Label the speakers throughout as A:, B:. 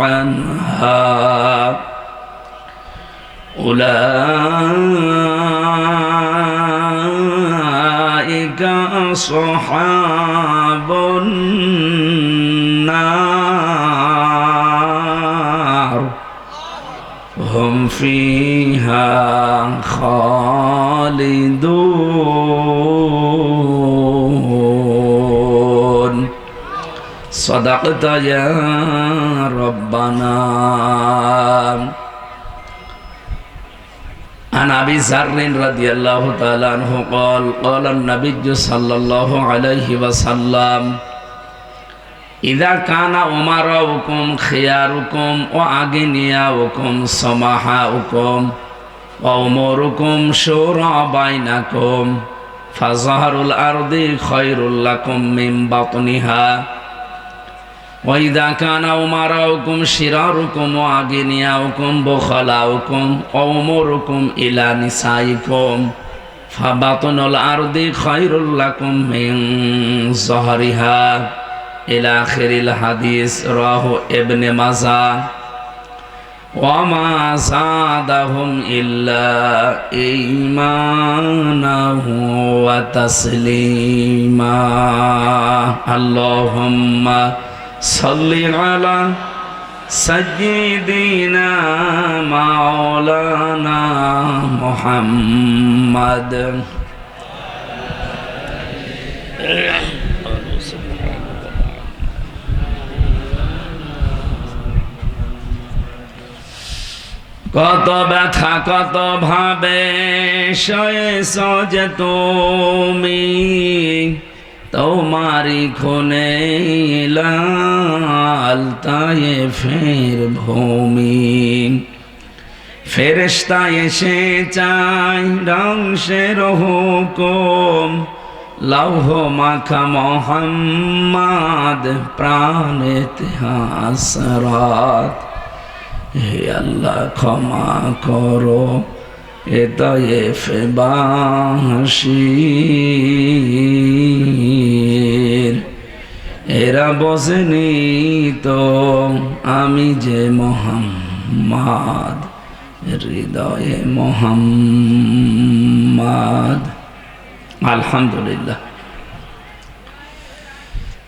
A: عنها أولئك أصحاب النار هم فيها خالدون صدقت يا ربنا عن ابي ذر رضي الله تعالى عنه قال قال النبي صلى الله عليه وسلم إذا كان أمراؤكم خياركم وأغنياؤكم سمحاؤكم وأموركم شورى بينكم فظهر الأرض خير لكم من بطنها وإذا كان أمراؤكم شراركم وأغنياؤكم بخلاؤكم وأموركم إلى نسائكم فبطن الأرض خير لكم من ظهرها إلى آخر الحديث رواه ابن ماجه وما زادهم إلا إيمانا وتسليما اللهم صل على سيدنا مولانا محمد কত ব্যথা কত ভাবে শয়েছ যে তুমি তোমারি খুনে লাল তায়ে ফের ভূমি। ফেরেস্তা এসে চাই রংশের হুকুম। লৌহ মাখা মোহাম্মদ প্রাণেত হাসরাত হে আল্লাহ, ক্ষমা করো। এতয়ে ফেবাসির এরা বসেনি তো আমি যে মোহাম্মদ, হৃদয়ে মোহাম্মদ। আলহামদুলিল্লাহ।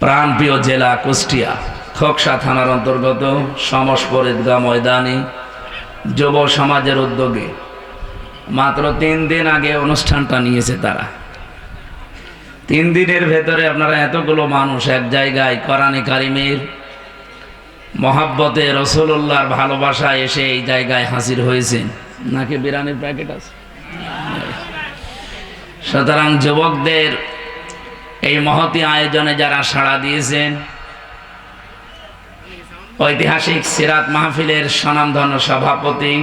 A: প্রাণপ্রিয় জেলা কুষ্টিয়া, খোকসা থানার অন্তর্গত সমস্পর ঈদগাহ ময়দানে যুব সমাজের উদ্যোগে মাত্র তিন দিন আগে অনুষ্ঠানটা নিয়েছে তারা। তিন দিনের ভেতরে আপনারা এতগুলো মানুষ এক জায়গায় কোরআনে কারিমের মহাব্বতে রসুল্লাহর ভালোবাসা এসে এই জায়গায় হাজির হয়েছেন। নাকি বিরানির প্যাকেট আছে? সুতরাং যুবকদের এই মহতি আয়োজনে যারা সাড়া দিয়েছেন, ঐতিহাসিক সিরাত মাহফিলের স্বনামধন্য সভাপতি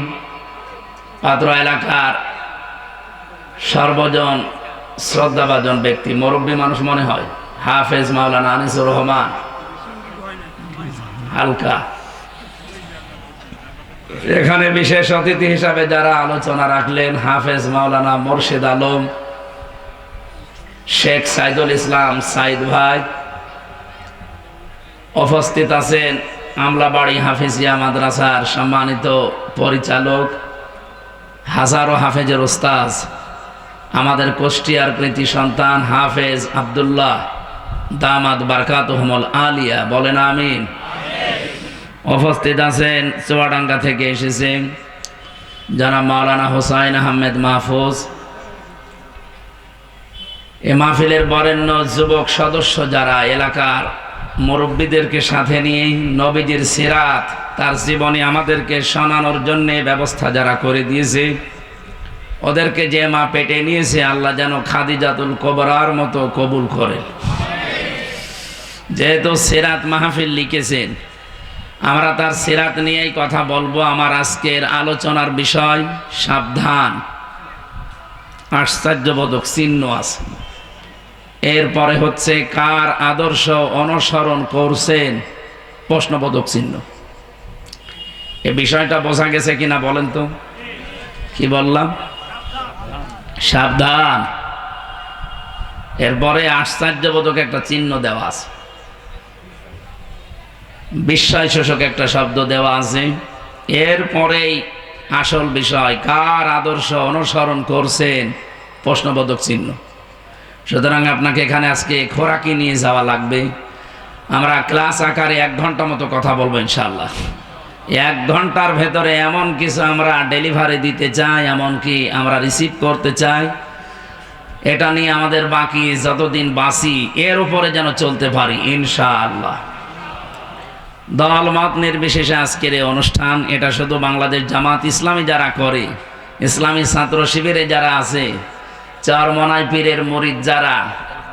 A: পাত্র এলাকার সর্বজন শ্রদ্ধাভাজন ব্যক্তি, মুরব্বী মানুষ মনে হয়, হাফেজ মাওলানা আনিসুর রহমান। হালকা। এখানে বিশেষ অতিথি হিসাবে যারা আলোচনা রাখলেন, হাফেজ মাওলানা মোর্শেদ আলম, শেখ সাইদুল ইসলাম সাইদ ভাই উপস্থিত আছেন। আমলাবাড়ি হাফিজিয়া মাদ্রাসার সম্মানিত পরিচালক হাজারো হাফেজের ওস্তাজ আমাদের কুষ্টিয়ার কৃতি সন্তান হাফেজ আবদুল্লাহ দামাদ বারকাতহমল আলিয়া বলেন আমিন। উপস্থিত আছেন, চুয়াডাঙ্গা থেকে এসেছেন যারা মাওলানা হোসাইন আহমেদ মাহফুজ। এ মাহফিলের বরেণ্য যুবক সদস্য যারা এলাকার মুরব্বীদেরকে সাথে নিয়ে নবীজির সিরাত তার জীবনে আমাদেরকে শোনানোর জন্যে ব্যবস্থা যারা করে দিয়েছে, ওদেরকে যে মা পেটে নিয়েছে, আল্লাহ যেন খাদিজাতুল কবরার মতো কবুল করে। যেহেতু সিরাত মাহফিল লিখেছেন, আমরা তার সিরাত নিয়েই কথা বলব। আমার আজকের আলোচনার বিষয় সাবধান, আশ্চর্যবোধক চিহ্ন আছে। এরপরে হচ্ছে কার আদর্শ অনুসরণ করছেন? প্রশ্নবোধক চিহ্ন। এ বিষয়টা বোঝা গেছে কিনা বলেন তো? কি বললাম? সাবধান। এরপরে আশ্চর্যবোধক একটা চিহ্ন দেওয়া আছে। বিস্ময় শোষক একটা শব্দ দেওয়া আছে। এরপরেই আসল বিষয়, কার আদর্শ অনুসরণ করছেন? প্রশ্নবোধক চিহ্ন। সুতরাং আপনাকে এখানে আজকে খোরাকি নিয়ে যাওয়া লাগবে। আমরা ক্লাস আকারে এক ঘণ্টা মতো কথা বলব ইনশাল্লাহ এক ঘণ্টার ভেতরে এমন কিছু আমরা ডেলিভারি দিতে চাই এমনকি আমরা রিসিভ করতে চাই। এটা নিয়ে আমাদের বাকি যতদিন বাসি, এর উপরে যেন চলতে পারি ইনশাআল্লাহ। দল মত নির্বিশেষে আজকের এই অনুষ্ঠান, এটা শুধু বাংলাদেশ জামাত ইসলামী যারা করে, ইসলামী ছাত্র শিবিরে যারা আছে চরমনাই পীরের মরিদ যারা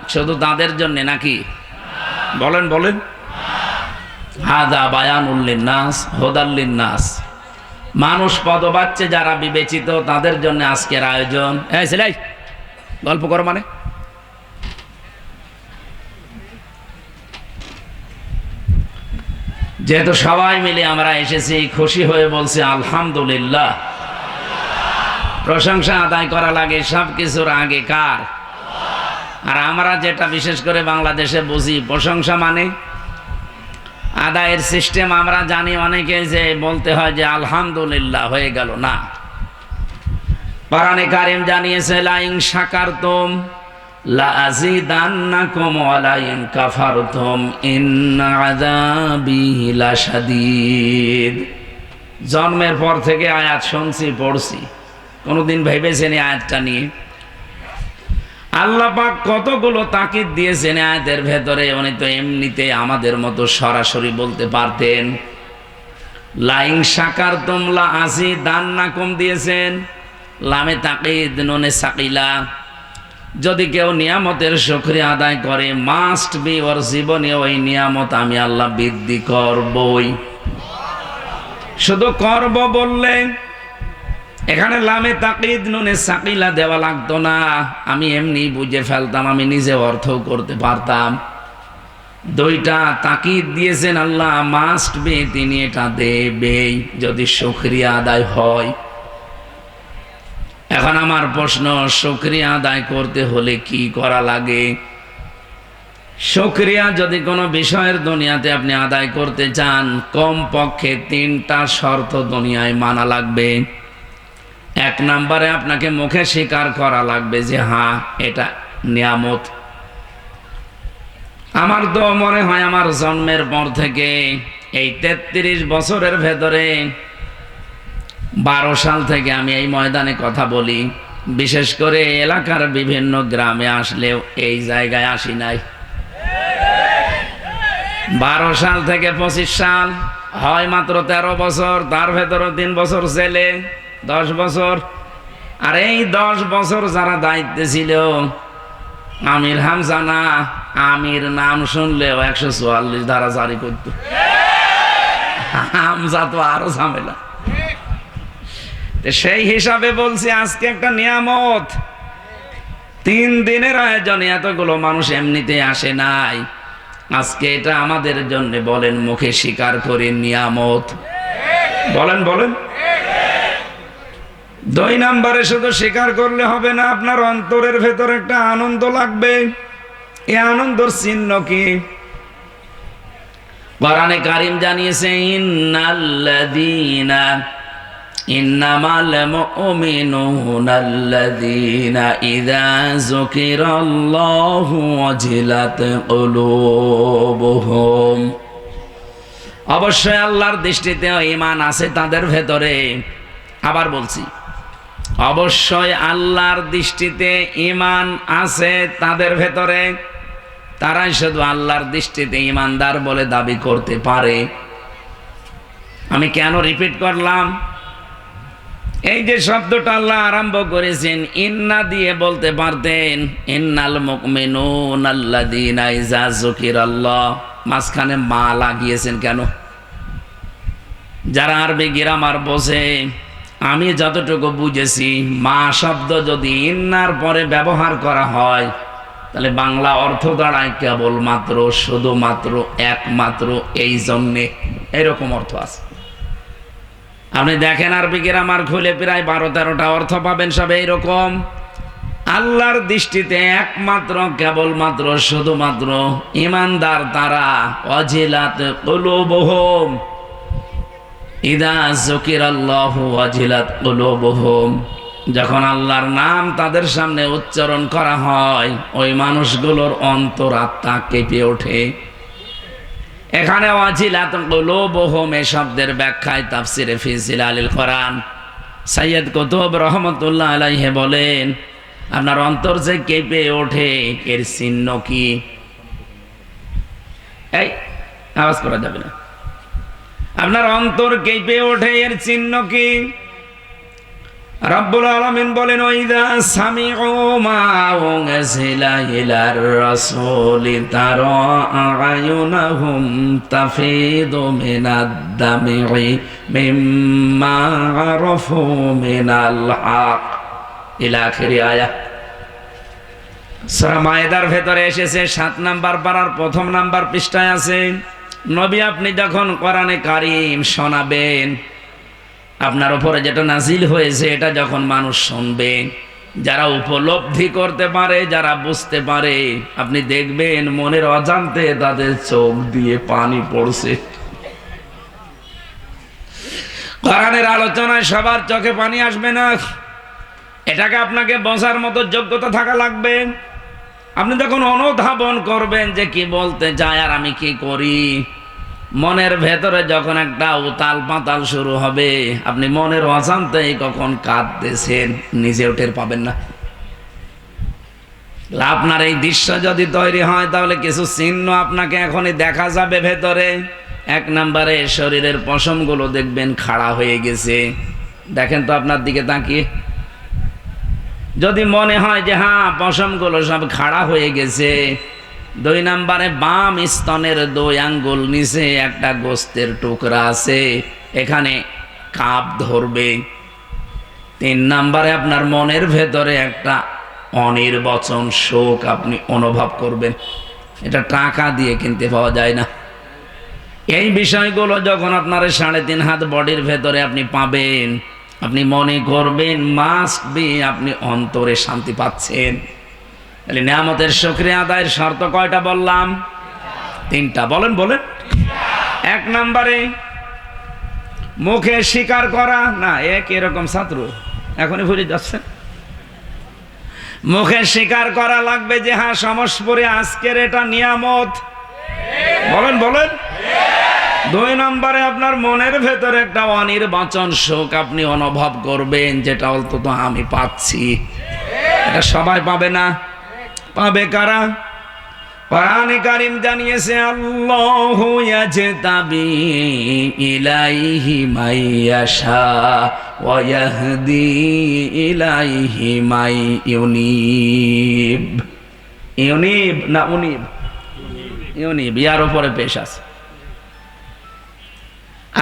A: শুধু তাদের জন্য নাকি? বলেন বলেন। হাদা বায়ান উল্লিন নাস হোদাল্লিন নাস মানুষ পদবাচ্চে যারা বিবেচিত তাদের জন্য আজকের আয়োজন। ছেলে, গল্প করো মানে। যেহেতু সবাই মিলে আমরা এসেছি খুশি হয়ে বলছি আলহামদুলিল্লাহ। প্রশংসা আদায় করা লাগে সব কিছুর আগে কার আর আমরা যেটা বিশেষ করে বাংলাদেশে বুঝি, প্রশংসা মানে? আদায়ের সিস্টেম আমরা জানি অনেকে যে বলতে হয় যে আলহামদুলিল্লাহ হয়ে গেল, না। পারানে কারিম জানিয়েছে লাইং আযাবি লাশাদীদ। জন্মের পর থেকে আয়াত শুনছি, পড়ছি। কোনোদিন ভেবেছেন এই আয়াতটা নিয়ে? আল্লাহ পাক কতগুলো তাকিদ দিয়েছেন আয়াতের ভেতরে? উনি তো এমনিতে আমাদের মতো সরাসরি বলতে পারতেন। লাইং সাকার তোমলা আসি দান না কম দিয়েছেন। লামে তাকিদ, ননে সাকিলা। যদি কেউ নিয়ামতের সক্রিয় আদায় করে মাস্ট বি ওর জীবনে ওই নিয়ামত আমি আল্লাহ বৃদ্ধি করবই। শুধু করব বললে এখানে লামে তাকিদ, নুনে সাকিলা দেওয়া লাগতো না। আমি এমনি বুঝে ফেলতাম, আমি নিজে অর্থও করতে পারতাম। দুইটা তাকিদ দিয়েছেন আল্লাহ মাস্ট বে তিনি এটা দেবেই, যদি সক্রিয়া আদায় হয়। এখন আমার প্রশ্ন সক্রিয়া আদায় করতে হলে কি করা লাগে? সক্রিয়া যদি কোনো বিষয়ের দুনিয়াতে আপনি আদায় করতে চান কম পক্ষে তিনটা শর্ত দুনিয়ায় মানা লাগবে। এক নাম্বারে আপনাকে মুখে স্বীকার করা লাগবে যে হ্যাঁ এটা নিয়ামত। আমার তো মনে হয় আমার জন্মের পর থেকে এই তেত্রিশ বছরের ভেতরে বারো সাল থেকে আমি এই ময়দানে কথা বলি। বিশেষ করে এলাকার বিভিন্ন গ্রামে আসলেও এই জায়গায় আসি নাই। বারো সাল থেকে পঁচিশ সাল হয় মাত্র তেরো বছর, তার ভেতরে তিন বছর ছেলে। দশ বছর। আর এই দশ বছর যারা দায়িত্বে ছিল, আমির হামজানা, আমির নাম শুনলেও একশো চুয়াল্লিশ ধারা জারি করত। হামজা তো আরও ঝামেলা। সেই হিসাবে বলছি, আজকে একটা নিয়ামত। তিন দিনের আয়োজনে এতগুলো মানুষ এমনিতে আসে নাই। আজকে এটা আমাদের জন্য বলেন, মুখে স্বীকার করে নিয়ামত। বলেন বলেন। দুই নাম্বারে শুধু স্বীকার করলে হবে না, আপনার অন্তরের ভেতর একটা আনন্দ লাগবে। এ আনন্দর চিহ্ন কি? কোরআনে কারিম জানিয়েছে, ইন্নাল্লাযীনা, ইন্নামাল মুমিনুনা আল্লাযীনা ইযা যুকিরাল্লাহু ওয়াজিলাত কুলুবুহুম অবশ্যই আল্লাহর দৃষ্টিতে ঈমান আছে তাদের ভেতরে। আবার বলছি অবশ্যই আল্লাহর দৃষ্টিতে ইমান আছে তাদের ভেতরে। তারাই শুধু আল্লাহর দৃষ্টিতে ইমানদার বলে দাবি করতে পারে। আমি কেন রিপিট করলাম? এই যে শব্দটা আল্লাহ আরম্ভ করেছেন, ইন্না দিয়ে বলতে পারতেন, ইন্নাল মুকমিনুন আল্লাযীনা ইযা যুকিরাল্লাহ। মাঝখানে মা লাগিয়েছেন কেন? যারা আরবি গ্রামার বসে আমি যতটুকু বুঝেছি, মা শব্দ যদি ইন্নার পরে ব্যবহার করা হয়, তাহলে বাংলা অর্থ দাঁড়ায় কেবলমাত্র, শুধুমাত্র একমাত্র এই জন্যে। এরকম অর্থ আছে। আপনি দেখেন আর আরবি গ্রামার খুলে প্রায় বারো তেরোটা অর্থ পাবেন, সব এইরকম। আল্লাহর দৃষ্টিতে একমাত্র, কেবলমাত্র, শুধুমাত্র ইমানদার তারা, অজিলাত কলুবহুম। ইদা জকির আল্লাহ যখন আল্লাহর নাম তাদের সামনে উচ্চারণ করা হয়, ওই মানুষগুলোর অন্তরাত্মা কেঁপে ওঠে। এখানে অজিলাত কলুবহুম এ শব্দের ব্যাখ্যায় তাফসিরে ফিজিল আলিল কোরআন। সৈয়দ কুতুব রহমতুল্লাহ আলাইহে বলেন, আপনার অন্তর যে কেঁপে ওঠে, এর চিহ্ন কি? এই, আওয়াজ করা যাবে না। আপনার অন্তর কেঁপে ওঠে এর চিহ্ন কি? রব্বুল আলামিন বলেন ওইদা সামিউ মা উনজিলা ইলার রাসূলি তারা আয়ুনাহুম তাফিদু মিনাদ দামি মিম্মা আরাফু মিনাল হক। ইলা আখিরি আয়া সূরা মায়েদার ভেতরে এসেছে, সাত নাম্বার পারার প্রথম নাম্বার পৃষ্ঠায় আছে নবী আপনি যখন কোরআনে কারিম শোনাবেন, আপনার উপরে যেটা নাজিল হয়েছে, এটা যখন মানুষ শুনবে, যারা উপলব্ধি করতে পারে, যারা বুঝতে পারে, আপনি দেখবেন মনের অজান্তে তাদের চোখ দিয়ে পানি পড়ছে। কোরআনের আলোচনায় সবার চোখে পানি আসবে না। এটাকে আপনাকে বসার মতো যোগ্যতা থাকা লাগবে। আপনি যখন অনুধাবন করবেন যে কি বলতে চায় আর আমি কি করি, মনের ভেতরে যখন একটা উতাল পাতাল শুরু হবে, আপনি মনের অজান্তেই কখন কাঁদতেছেন, নিজেও টের পাবেন না। আপনার এই দৃশ্য যদি তৈরি হয়, তাহলে কিছু চিহ্ন আপনাকে এখনই দেখা যাবে ভেতরে। এক নম্বরে শরীরের পশমগুলো দেখবেন খাড়া হয়ে গেছে। দেখেন তো আপনার দিকে তাকিয়ে। যদি মনে হয় যে হ্যাঁ পশমগুলো সব খাড়া হয়ে গেছে, দুই নাম্বারে বাম স্তনের দুই আঙ্গুল নিচে একটা গোস্তের টুকরা আছে, এখানে কাপ ধরবে। তিন নাম্বারে আপনার মনের ভেতরে একটা অনির্বচন শোক আপনি অনুভব করবেন। এটা টাকা দিয়ে কিনতে পাওয়া যায় না। এই বিষয়গুলো যখন আপনার সাড়ে তিন হাত বডির ভেতরে আপনি পাবেন আপনি মনে করবেন, মাস্ট বি আপনি অন্তরে শান্তি পাচ্ছেন। তাহলে নিয়ামতের সক্রিয় আদায়ের শর্ত কয়টা বললাম? তিনটা। বলেন বলেন। এক নম্বরে, মুখে স্বীকার করা, না, এক এরকম ছাত্র। এখনই ভুলে যাচ্ছেন? মুখে স্বীকার করা লাগবে যে হ্যাঁ সমস্পরে আজকের এটা নিয়ামত। বলেন বলেন। দুই নম্বরে আপনার মনের ভেতরে একটা অনির্বাচন শোক আপনি অনুভব করবেন, যেটা অন্তত আমি পাচ্ছি। এটা সবাই পাবে না? পাবে কারা? কোরআনে কারিম জানিয়েছে, আল্লাহ ইয়াজতাবি ইলাইহি মাইয়াশা ওয়া ইয়াহদি ইলাইহি মাই ইউনিব। ইউনিব না উনিব? ইউনিব ইয়ার উপরে পেশ আছে।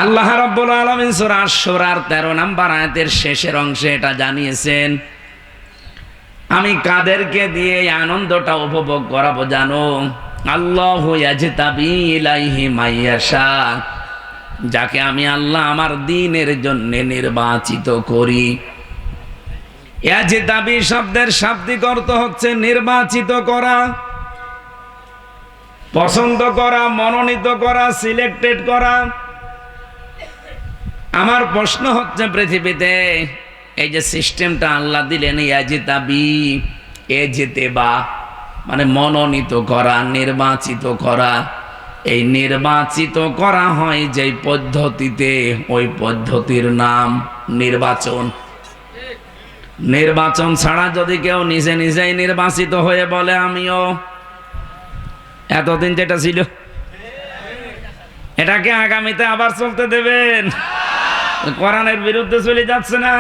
A: আল্লাহ রাব্বুল আলামিন সূরা আশ-শূরার 13 নম্বর আয়াতের শেষের অংশে এটা জানিয়েছেন, আমি কাদেরকে দিয়ে এই আনন্দটা উপভোগ করাবো জানো? আল্লাহ ইয়াজতাবি ইলাইহি মাইয়াশা যাকে আমি আল্লাহ আমার দিনের জন্য নির্বাচিত করি। ইয়াজতাবি শব্দের শাব্দিক অর্থ হচ্ছে নির্বাচিত করা, পছন্দ করা, মনোনীত করা, সিলেক্টেড করা। আমার প্রশ্ন হচ্ছে পৃথিবীতে, এই যে সিস্টেমটা আল্লাহ দিলেন, ইয়াজিতাবি এ যেতে বা মানে মনোনীত করা, নির্বাচিত করা। এই নির্বাচিত করা হয় যে পদ্ধতিতে, ওই পদ্ধতির নাম নির্বাচন। নির্বাচন ছাড়া যদি কেউ নিজে নিজেই নির্বাচিত হয়ে বলে, আমিও। এতদিন যেটা ছিল, এটাকে আগামীতে আবার চলতে দেবেন। কোরআনের বিরুদ্ধে চলে যাচ্ছে না।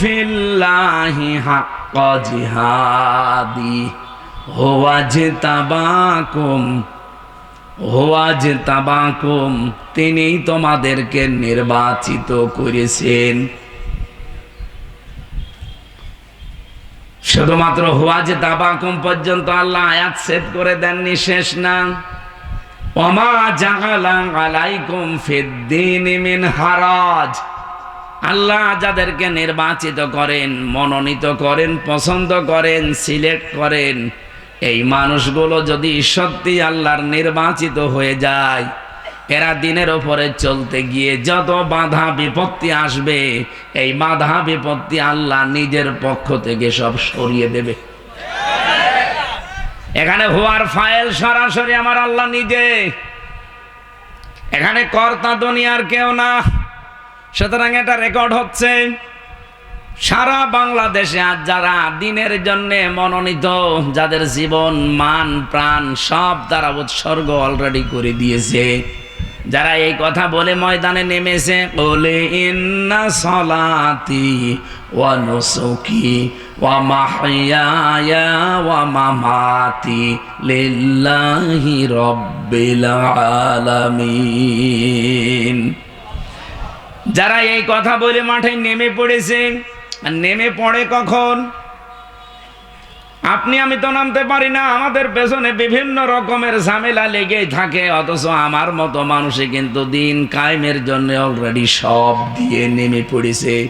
A: ফিল্লাহি হাক্ক জিহাদি হোয়াজ তাবাকুম হোয়াজ তাবাকুম তিনি তোমাদেরকে নির্বাচিত করেছেন। শুধুমাত্র হোয়াজ তাবাকুম পর্যন্ত আল্লাহ আয়াত সেট করে দেননি, শেষ না। ফিদ্দিন হারাজ। আল্লাহ যাদেরকে নির্বাচিত করেন, মনোনীত করেন, পছন্দ করেন, সিলেক্ট করেন, এই মানুষগুলো যদি সত্যি আল্লাহর নির্বাচিত হয়ে যায়, এরা দিনের ওপরে চলতে গিয়ে যত বাধা বিপত্তি আসবে, এই বাধা বিপত্তি আল্লাহ নিজের পক্ষ থেকে সব সরিয়ে দেবে। এখানে হওয়ার ফাইল সরাসরি আমার আল্লাহ নিজে। এখানে কর্তা দুনিয়ার কেউ না। সুতরাং এটা রেকর্ড হচ্ছে। সারা বাংলাদেশে আজ যারা দিনের জন্য মনোনীত, যাদের জীবন, মান, প্রাণ সব তারা উৎসর্গ অলরেডি করে দিয়েছে। যারা এই কথা বলে ময়দানে নেমেছে, বলে সলাতি ওয়া ওয়া যারা এই কথা বলে মাঠে নেমে পড়েছে নেমে পড়ে কখন? আপনি, আমি তো নামতে পারি না। আমাদের পেছনে বিভিন্ন রকমের ঝামেলা লেগেই থাকে, অথচ আমার মতো মানুষে কিন্তু দিন কায়েমের জন্য অলরেডি সব দিয়ে নেমে পড়েছে।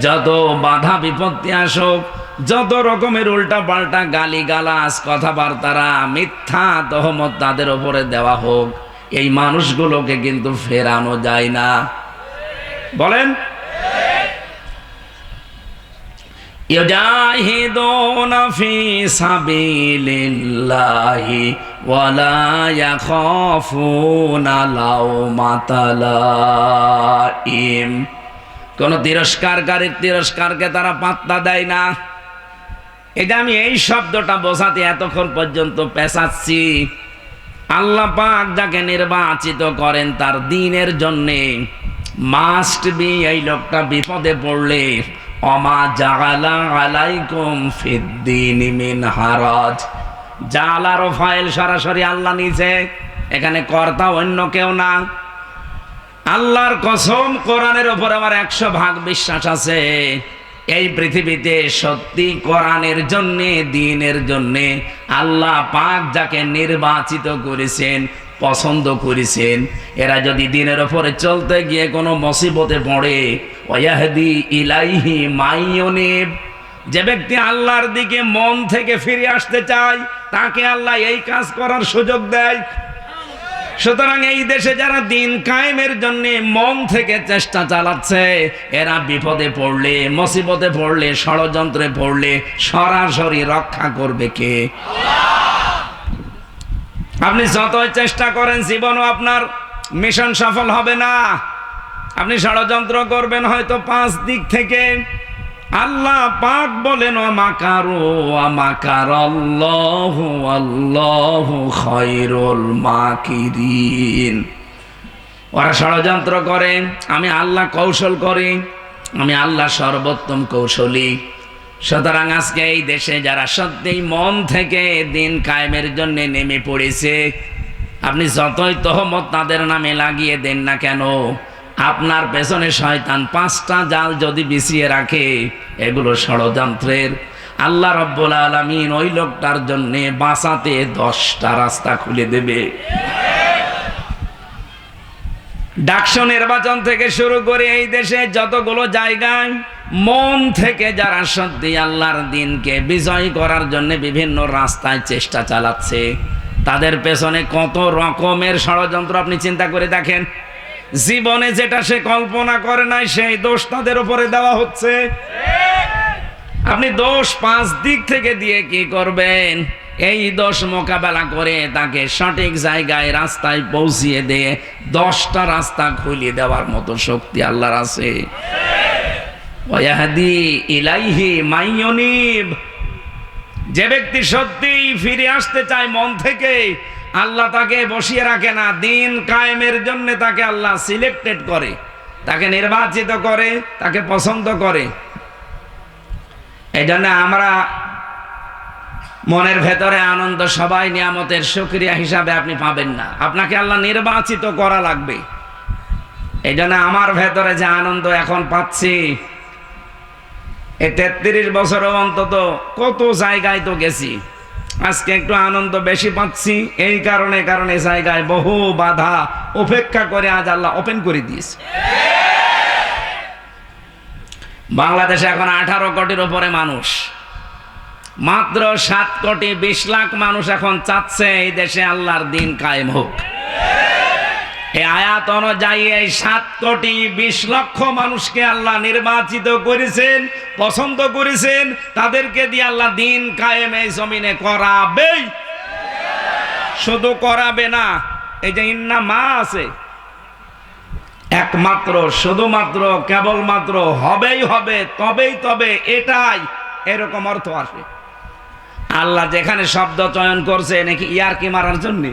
A: যত বাধা বিপত্তি আসুক, যত রকমের উল্টা পাল্টা গালি গালাস কথাবার্তারা, মিথ্যা তহমত তাদের ওপরে দেওয়া হোক, এই মানুষগুলোকে কিন্তু ফেরানো যায় না। বলেন? يجاهدون في سبيل الله ولا يخافون لومة لائم কোন তিরস্কারকারীর তিরস্কারকে তারা পাত্তা দেয় না এটা আমি এই শব্দটা বোঝাতে এতক্ষণ পর্যন্ত পেঁচাচ্ছি আল্লাহ পাক যাকে নির্বাচিত করেন তার দিনের জন্যে মাস্ট বি এই লোকটা বিপদে পড়লে অমা জাগালা আলাইকুম ফিদ্দিন মিন হারাজ। জালারও ফাইল সরাসরি আল্লাহ নিচে এখানে কর্তা অন্য কেউ না। আল্লাহর কসম, কোরআনের ওপর আমার একশো ভাগ বিশ্বাস আছে। এই পৃথিবীতে সত্যি কোরআনের জন্যে, দিনের জন্যে আল্লাহ পাক যাকে নির্বাচিত করেছেন পছন্দ করেছেন। এরা যদি দিনের ওপরে চলতে গিয়ে কোনো মুসিবতে পড়ে, ওয়াহদি ইলাইহি মাইয়নিব যে ব্যক্তি আল্লাহর দিকে মন থেকে ফিরে আসতে চায়, তাকে আল্লাহ এই কাজ করার সুযোগ দেয়। সুতরাং এই দেশে যারা দিন কায়েমের জন্য মন থেকে চেষ্টা চালাচ্ছে, এরা বিপদে পড়লে, মুসিবতে পড়লে, ষড়যন্ত্রে পড়লে সরাসরি রক্ষা করবে কে? আপনি যতই চেষ্টা করেন, জীবনও আপনার মিশন সফল হবে না। আপনি ষড়যন্ত্র করবেন হয়তো পাঁচ দিক থেকে। আল্লাহ পাক বলেন খৈরুল ওরা ষড়যন্ত্র করে, আমি আল্লাহ কৌশল করি, আমি আল্লাহ সর্বোত্তম কৌশলী। সুতরাং আজকে এই দেশে যারা সত্যিই মন থেকে দিন কায়েমের জন্য নেমে পড়েছে, আপনি যতই তহমত তাদের নামে লাগিয়ে দেন না কেন, আপনার পেছনে শয়তান পাঁচটা জাল যদি বিছিয়ে রাখে, এগুলো ষড়যন্ত্রের। আল্লাহ রব্বুল আলমিন ওই লোকটার জন্য বাঁচাতে দশটা রাস্তা খুলে দেবে। ডাকসু নির্বাচন থেকে শুরু করে এই দেশে যতগুলো জায়গায় মন থেকে যারা সত্যি আল্লাহর দিনকে বিজয় করার জন্য বিভিন্ন রাস্তায় চেষ্টা চালাচ্ছে, তাদের পেছনে কত রকমের ষড়যন্ত্র আপনি চিন্তা করে দেখেন। জীবনে যেটা সে কল্পনা করে নাই, সেই দোষ তাদের উপরে দেওয়া হচ্ছে। আপনি দোষ পাঁচ দিক থেকে দিয়ে কি করবেন? এই দোষ মোকাবেলা করে তাকে সঠিক জায়গায় রাস্তায় পৌঁছিয়ে দিয়ে দশটা রাস্তা খুলিয়ে দেওয়ার মতো শক্তি আল্লাহর আছে। যে ব্যক্তি সত্যিই ফিরে আসতে চায় মন থেকে, আল্লাহ তাকে বসিয়ে রাখে না, দিন কায়েমের জন্য তাকে আল্লাহ সিলেক্টেড করে, তাকে নির্বাচিত করে, তাকে পছন্দ করে। এই জন্য আমরা মনের ভেতরে আনন্দ, সবাই নিয়ামতের সক্রিয়া হিসাবে আপনি পাবেন না। আপনাকে আল্লাহ নির্বাচিত করা লাগবে। এই জন্য আমার ভেতরে যে আনন্দ এখন পাচ্ছি, এই তেত্রিশ বছর অন্তত কত জায়গায় তো গেছি। আজকে একটু আনন্দ বেশি পাচ্ছি, এই কারণে কারণে জায়গায় বহু বাধা উপেক্ষা করে আজ আল্লাহ ওপেন করে দিয়েছে। বাংলাদেশে এখন আঠারো কোটির উপরে মানুষ। মাত্র সাত কোটি বিশ লাখ মানুষ এখন চাচ্ছে এই দেশে আল্লাহর দিন কায়েম হোক। এই আয়াত অনুযায়ী এই সাত কোটি বিশ লক্ষ মানুষকে আল্লাহ নির্বাচিত করেছেন, পছন্দ করেছেন, তাদেরকে দিয়ে আল্লাহ দিন কায়েম এই জমিনে করাবেই। শুধু করাবে না, এই যে ইন্না মা আছে, একমাত্র, শুধুমাত্র, কেবলমাত্র হবেই হবে, তবেই তবে এটাই, এরকম অর্থ আসে আল্লাহ যেখানে শব্দ চয়ন করছে, নাকি ইয়ার কি মারার জন্য?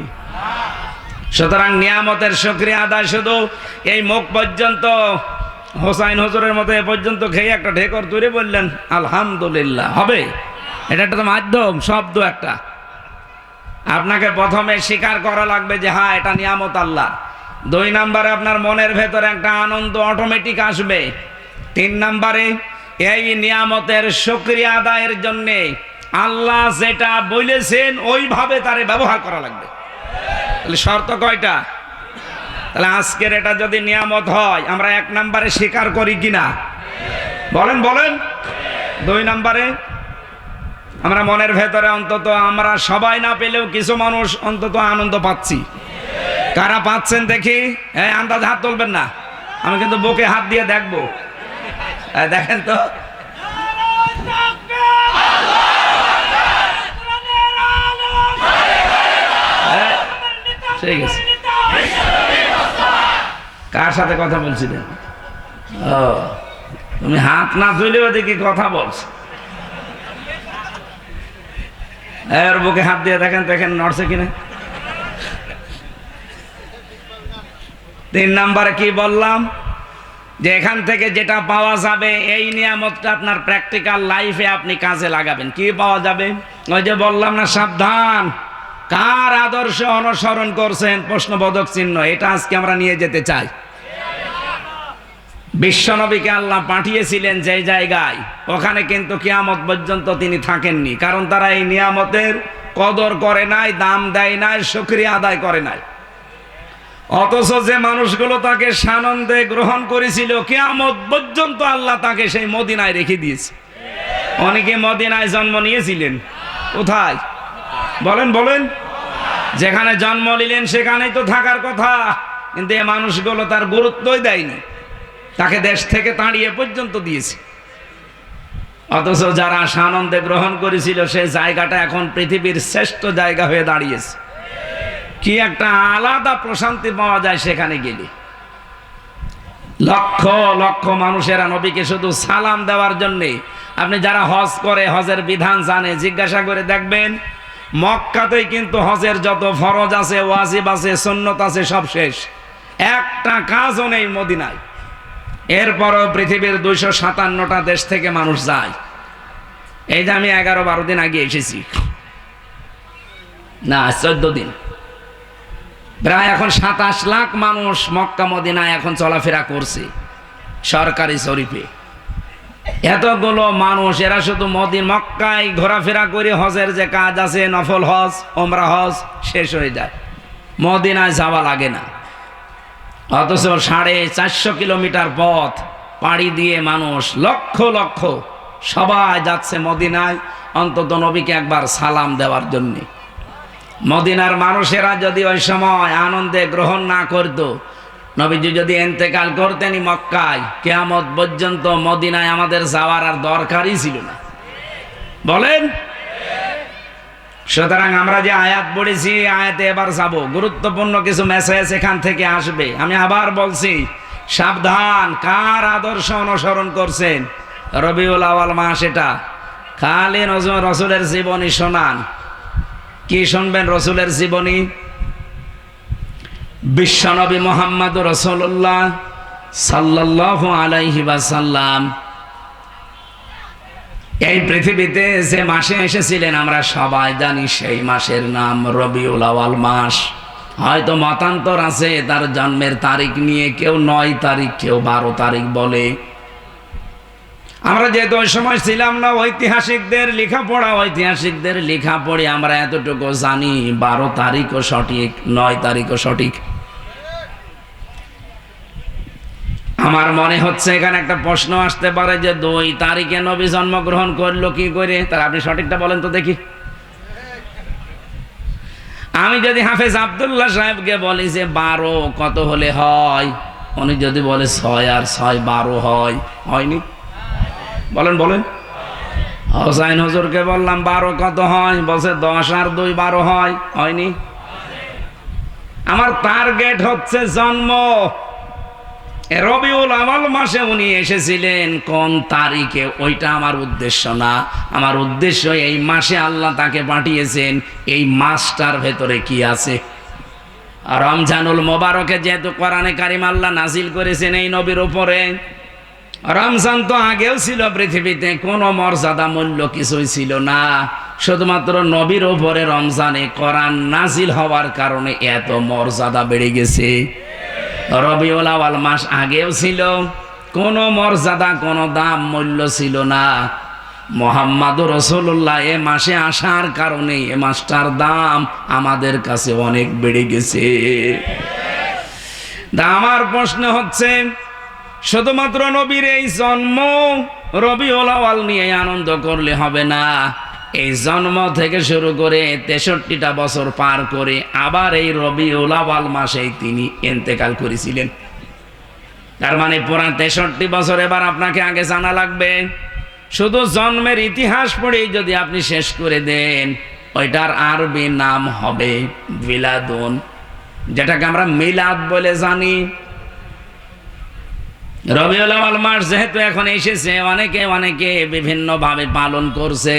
A: সুতরাং নিয়ামতের সক্রিয় আদায় শুধু এই মুখ পর্যন্ত, হোসাইন হজরের মতো এ পর্যন্ত খেয়ে একটা ঢেকর তুলে বললেন, আলহামদুলিল্লাহ। হবে? এটা একটা তো মাধ্যম, শব্দ একটা। আপনাকে প্রথমে স্বীকার করা লাগবে যে হ্যাঁ এটা নিয়ামত আল্লাহ। দুই নম্বরে আপনার মনের ভেতরে একটা আনন্দ অটোমেটিক আসবে। তিন নম্বরে, এই নিয়ামতের সক্রিয় আদায়ের জন্যে আল্লাহ যেটা বলেছেন, ওইভাবে তারে ব্যবহার করা লাগবে। তাহলে শর্ত কয়টা? তাহলে আজকের এটা যদি নিয়ামত হয়, আমরা এক নম্বরে স্বীকার করি কিনা? বলেন বলেন। দুই নম্বরে, আমরা মনের ভেতরে অন্তত, আমরা সবাই না পেলেও কিছু মানুষ অন্তত আনন্দ পাচ্ছি। কারা পাচ্ছেন দেখি? হ্যাঁ আন্দাজ হাত তুলবেন না। আমি কিন্তু বুকে হাত দিয়ে দেখব। দেখেন তো। ঠিক আছে কার সাথে কথা বলছিলেন ও, তুমি হাত না তুলেও দেখি কথা বলছো। এর বুকে হাত দিয়ে দেখেন দেখেন নড়ছে কিনা। তিন নাম্বারে কি বললাম? যে এখান থেকে যেটা পাওয়া যাবে, এই নিয়ামতটা আপনার প্র্যাকটিক্যাল লাইফে আপনি কাজে লাগাবেন। কি পাওয়া যাবে? ওই যে বললাম না, সাবধান। কার আদর্শ অনুসরণ করছেন? প্রশ্নবোধক চিহ্ন, এটা আজকে আমরা নিয়ে যেতে চাই। বিশ্বনবীকে আল্লাহ পাঠিয়েছিলেন যে জায়গায়, ওখানে কিন্তু কিয়ামত পর্যন্ত তিনি থাকেননি। কারণ তারা এই নিয়ামতের কদর করে নাই, দাম দেয় নাই সক্রিয় আদায় করে নাই। অথচ যে মানুষগুলো তাকে সানন্দে গ্রহণ করেছিল, কেয়ামত পর্যন্ত আল্লাহ তাকে সেই মদিনায় রেখে দিয়েছে। অনেকে মদিনায় জন্ম নিয়েছিলেন। কোথায়? বলেন বলেন। যেখানে জন্ম নিলেন, সেখানেই তো থাকার কথা। কিন্তু এ মানুষগুলো তার গুরুত্বই দেয়নি। তাকে দেশ থেকে তাড়িয়ে পর্যন্ত দিয়েছে। অথচ যারা সানন্দে গ্রহণ করেছিল, সে জায়গাটা এখন পৃথিবীর শ্রেষ্ঠ জায়গা হয়ে দাঁড়িয়েছে। কি একটা আলাদা প্রশান্তি পাওয়া যায় সেখানে গেলে। লক্ষ লক্ষ মানুষেরা নবীকে শুধু সালাম দেওয়ার জন্যে। আপনি যারা হজ করে হজের বিধান জানে, জিজ্ঞাসা করে দেখবেন মক্কাতেই কিন্তু হজের যত ফরজ আছে, ওয়াজিব আছে সন্ন্যত আছে, সব শেষ। একটা কাজও নেই মদিনায়। এরপরও পৃথিবীর দুইশো সাতান্নটা দেশ থেকে মানুষ যায়। এই যে আমি এগারো বারো দিন আগে এসেছি। না চোদ্দ দিন। প্রায় এখন সাতাশ লাখ মানুষ মক্কা, মদিনায় এখন চলাফেরা করছে। সরকারি শরীফে। এতগুলো মানুষ, এরা শুধু মদিন মক্কায় ঘোরাফেরা করে হজের যে কাজ আছে, নফল হজ ওমরা হজ, শেষ হয়ে যায়। মদিনায় যাওয়া লাগে না। অথচ সাড়ে চারশো কিলোমিটার পথ পাড়ি দিয়ে মানুষ, লক্ষ লক্ষ সবাই যাচ্ছে মদিনায়, অন্তত নবীকে একবার সালাম দেওয়ার জন্যে। মদিনার মানুষেরা যদি ওই সময় আনন্দে গ্রহণ না করত নবীজি যদি এন্তেকাল করতেনই মক্কায়, কেয়ামত পর্যন্ত মদিনায় আমাদের যাওয়ার আর দরকারই ছিল না। বলেন? সুতরাং আমরা যে আয়াত পড়েছি আয়াতে এবার যাব। গুরুত্বপূর্ণ কিছু মেসেজ এখান থেকে আসবে। আমি আবার বলছি, সাবধান, কার আদর্শ অনুসরণ করছেন? রবিউল আওয়াল মাস এটা। খালি নজম রসুলের জীবনী শোনান। কি শুনবেন রসুলের জীবনী? বিশ্বনবী মোহাম্মদ রসুল্লাহ সাল্লাহ আলাইহি এই পৃথিবীতে যে মাসে এসেছিলেন, আমরা সবাই জানি সেই মাসের নাম রবিউল আওয়াল মাস। হয়তো মতান্তর আছে, তার জন্মের তারিখ নিয়ে কেউ নয় তারিখ, কেউ বারো তারিখ বলে। আমরা যেহেতু ওই সময় ছিলাম না, ঐতিহাসিকদের লেখাপড়া, ঐতিহাসিকদের লেখা পড়ে আমরা এতটুকু জানি, বারো তারিখও সঠিক, নয় তারিখও সঠিক। আমার মনে হচ্ছে এখানে একটা প্রশ্ন আসতে পারে যে দুই তারিখে নবী জন্মগ্রহণ করল কি করে? তার আপনি সঠিকটা বলেন তো দেখি। আমি যদি হাফেজ আবদুল্লাহ সাহেবকে বলি যে বারো কত হলে হয়? উনি যদি বলে ছয় আর ছয় বারো হয়, হয়নি? বলেন বলেন। হোসাইন হজুরকে বললাম বারো কত হয়? বলছে দশ আর দুই বারো হয়, হয়নি? আমার টার্গেট হচ্ছে জন্ম। রবিউল আমল মাসে উনি এসেছিলেন, কোন তারিখে? ওইটা আমার উদ্দেশ্য না। আমার উদ্দেশ্য এই মাসে আল্লাহ তাকে পাঠিয়েছেন, এই মাসটার ভেতরে কি আছে? রমজানুল মোবারকে যেহেতু কোরআনে কারিম আল্লাহ নাজিল করেছেন এই নবীর উপরে, রমজান তো আগেও ছিল পৃথিবীতে, কোনো মর্যাদা মূল্য কিছুই ছিল না। শুধুমাত্র নবীর উপরে রমজানে কোরআন নাজিল হওয়ার কারণে এত মর্যাদা বেড়ে গেছে। রবিউল আওয়াল মাস আগেও ছিল, কোনো মর্যাদা, কোনো দাম, মূল্য ছিল না। মোহাম্মদ রসুল্লাহ এ মাসে আসার কারণে এ মাসটার দাম আমাদের কাছে অনেক বেড়ে গেছে। আমার প্রশ্ন হচ্ছে, শুধুমাত্র নবীর এই জন্ম রবিউল আওয়াল নিয়ে আনন্দ করলে হবে না। এই জন্ম থেকে শুরু করে তেষট্টিটা বছর পার করে আবার এই রবি আওয়াল মাসেই তিনি এন্তেকাল করেছিলেন। তার মানে পুরা তেষট্টি বছর এবার আপনাকে আগে জানা লাগবে। শুধু জন্মের ইতিহাস পড়েই যদি আপনি শেষ করে দেন, ওইটার আরবি নাম হবে বিলাদুন, যেটাকে আমরা মিলাদ বলে জানি। রবিউল মাস যেহেতু এখন এসেছে, অনেকে অনেকে বিভিন্নভাবে পালন করছে।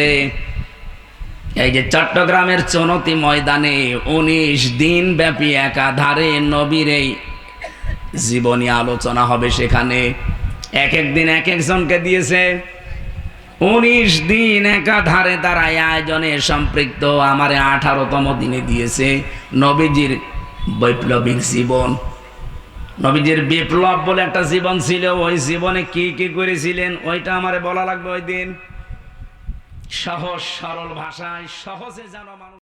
A: এই যে চট্টগ্রামের চনতি ময়দানে উনিশ দিন ব্যাপী একাধারে নবীর এই জীবনী আলোচনা হবে সেখানে। এক এক দিন এক একজনকে দিয়েছে। উনিশ দিন একাধারে তারা আয়োজনে সম্পৃক্ত, আমারে আঠারোতম দিনে দিয়েছে নবীজির বৈপ্লবিক জীবন। নবীজির বিপ্লব বলে একটা জীবন ছিল, ওই জীবনে কি কি করেছিলেন, ওইটা আমারে বলা লাগবে ওই দিন। সহজ সরল ভাষায় সহজে যেন মানুষ